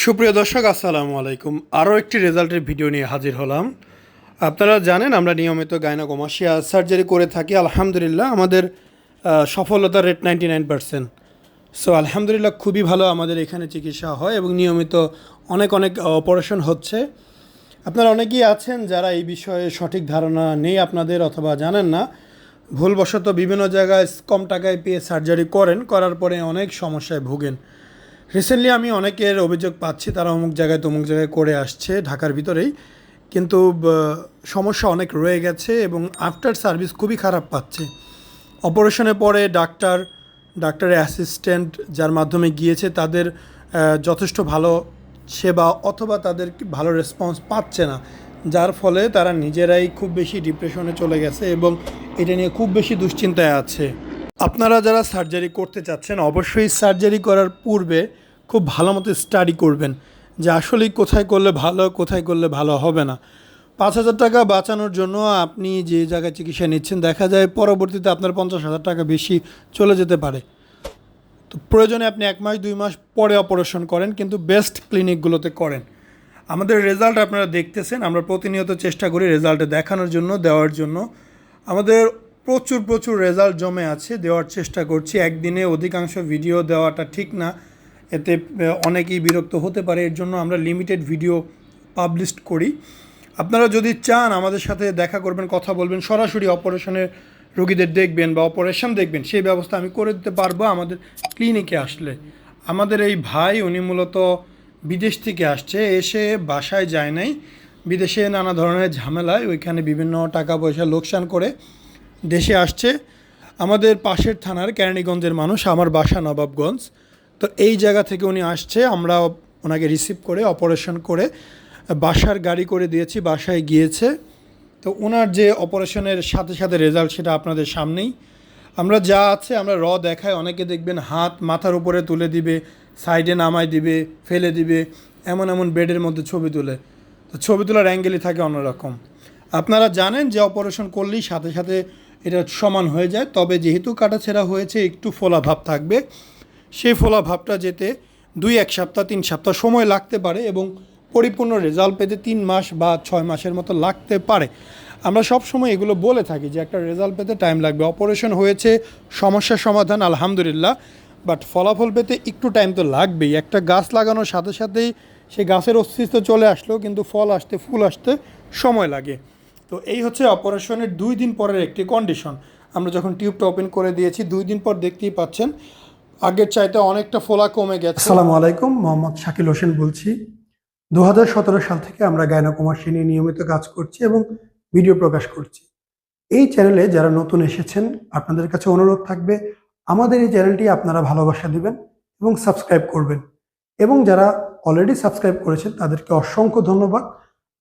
সুপ্রিয় দর্শক, আসসালামু আলাইকুম। আরও একটি রেজাল্টের ভিডিও নিয়ে হাজির হলাম। আপনারা জানেন, আমরা নিয়মিত গাইনোকমাসিয়া সার্জারি করে থাকি। আলহামদুলিল্লাহ, আমাদের সফলতার rate ninety nine percent so আলহামদুলিল্লাহ, খুবই ভালো আমাদের এখানে চিকিৎসা হয় এবং নিয়মিত অনেক অনেক অপারেশন হচ্ছে। আপনারা অনেকেই আছেন যারা এই বিষয়ে সঠিক ধারণা নেই আপনাদের অথবা জানেন না। ভুলবশত বিভিন্ন জায়গায় কম টাকায় পেয়ে সার্জারি করেন, করার পরে অনেক সমস্যায় ভুগেন। রিসেন্টলি আমি অনেকের অভিযোগ পাচ্ছি, তারা অমুক জায়গায় তমুক জায়গায় করে আসছে ঢাকার ভিতরেই। কিন্তু সমস্যা অনেক রয়ে গেছে এবং আফটার সার্ভিস খুবই খারাপ পাচ্ছে। অপারেশনের পরে ডাক্তার ডাক্তারের অ্যাসিস্ট্যান্ট যার মাধ্যমে গিয়েছে, তাদের যথেষ্ট ভালো সেবা অথবা তাদের ভালো রেসপন্স পাচ্ছে না। যার ফলে তারা নিজেরাই খুব বেশি ডিপ্রেশনে চলে গেছে এবং এটা নিয়ে খুব বেশি দুশ্চিন্তায় আছে। আপনারা যারা সার্জারি করতে চাচ্ছেন, অবশ্যই সার্জারি করার পূর্বে খুব ভালো মতো স্টাডি করবেন যে আসলেই কোথায় করলে ভালো, কোথায় করলে ভালো হবে না। পাঁচ হাজার টাকা বাঁচানোর জন্য আপনি যে জায়গায় চিকিৎসা নিচ্ছেন, দেখা যায় পরবর্তীতে আপনার পঞ্চাশ হাজার টাকা বেশি চলে যেতে পারে। তো প্রয়োজনে আপনি এক মাস, দুই মাস পরে অপারেশন করেন, কিন্তু বেস্ট ক্লিনিকগুলোতে করেন। আমাদের রেজাল্ট আপনারা দেখতেছেন, আমরা প্রতিনিয়ত চেষ্টা করি রেজাল্টে দেখানোর জন্য, দেওয়ার জন্য। আমাদের প্রচুর প্রচুর রেজাল্ট জমে আছে, দেওয়ার চেষ্টা করছি। একদিনে অধিকাংশ ভিডিও দেওয়াটা ঠিক না। এতে অনেকেই বিরক্ত হতে পারে, এর জন্য আমরা লিমিটেড ভিডিও পাবলিশ করি। আপনারা যদি চান আমাদের সাথে দেখা করবেন, কথা বলবেন, সরাসরি অপারেশনের রোগীদের দেখবেন বা অপারেশন দেখবেন, সেই ব্যবস্থা আমি করে দিতে পারব আমাদের ক্লিনিকে আসলে। আমাদের এই ভাই, উনি মূলত বিদেশ থেকে আসছে, এসে বাসায় যায় নাই। বিদেশে নানা ধরনের ঝামেলায়, ওইখানে বিভিন্ন টাকা পয়সা লোকসান করে দেশে আসছে। আমাদের পাশের থানার কেরানীগঞ্জের মানুষ, আমার বাসা নবাবগঞ্জ। তো এই জায়গা থেকে উনি আসছে, আমরা ওনাকে রিসিভ করে অপারেশন করে, বাসার গাড়ি করে দিয়েছি, বাসায় গিয়েছে। তো ওনার যে অপারেশনের সাথে সাথে রেজাল্ট সেটা আপনাদের সামনেই। আমরা যা আছে আমরা র দেখায় অনেকে দেখবেন হাত মাথার উপরে তুলে দিবে সাইডে নামায় দিবে, ফেলে দিবে, এমন এমন বেডের মধ্যে ছবি তুলে। তো ছবি তোলার অ্যাঙ্গেলই থাকে অন্যরকম। আপনারা জানেন যে অপারেশন করলেই সাথে সাথে এটা সমান হয়ে যায়। তবে যেহেতু কাটাছেঁড়া হয়েছে, একটু ফোলা ভাব থাকবে। সেই ফোলা ভাবটা যেতে দুই, এক সপ্তাহ, তিন সপ্তাহ সময় লাগতে পারে এবং পরিপূর্ণ রেজাল্ট পেতে তিন মাস বা ছয় মাসের মতো লাগতে পারে। আমরা সব সময় এগুলো বলে থাকি যে, একটা রেজাল্ট পেতে টাইম লাগবে। অপারেশন হয়েছে সমস্যার সমাধান, আলহামদুলিল্লাহ। বাট ফলাফল পেতে একটু টাইম তো লাগবেই। একটা গাছ লাগানোর সাথে সাথেই সেই গাছের অস্তিত্ব চলে আসলো কিন্তু ফল আসতে, ফুল আসতে সময় লাগে। তো এই হচ্ছে অপারেশনের দুই দিন পরের একটি কন্ডিশন আমরা যখন টিউবটা ওপেন করে দিয়েছি, দুই দিন পর দেখতেই পাচ্ছেন, আগের চাইতে অনেকটা ফোলা কমে গেছে। আসসালামু আলাইকুম, মোহাম্মদ শাকিল হোসেন বলছি। দু হাজার সতেরো সাল থেকে আমরা গায়নাকুমাসী নিয়ে নিয়মিত কাজ করছি এবং ভিডিও প্রকাশ করছি। এই চ্যানেলে যারা নতুন এসেছেন, আপনাদের কাছে অনুরোধ থাকবে, আমাদের এই চ্যানেলটি আপনারা ভালোবাসা দিবেন এবং সাবস্ক্রাইব করবেন। এবং যারা অলরেডি সাবস্ক্রাইব করেছেন, তাদেরকে অসংখ্য ধন্যবাদ।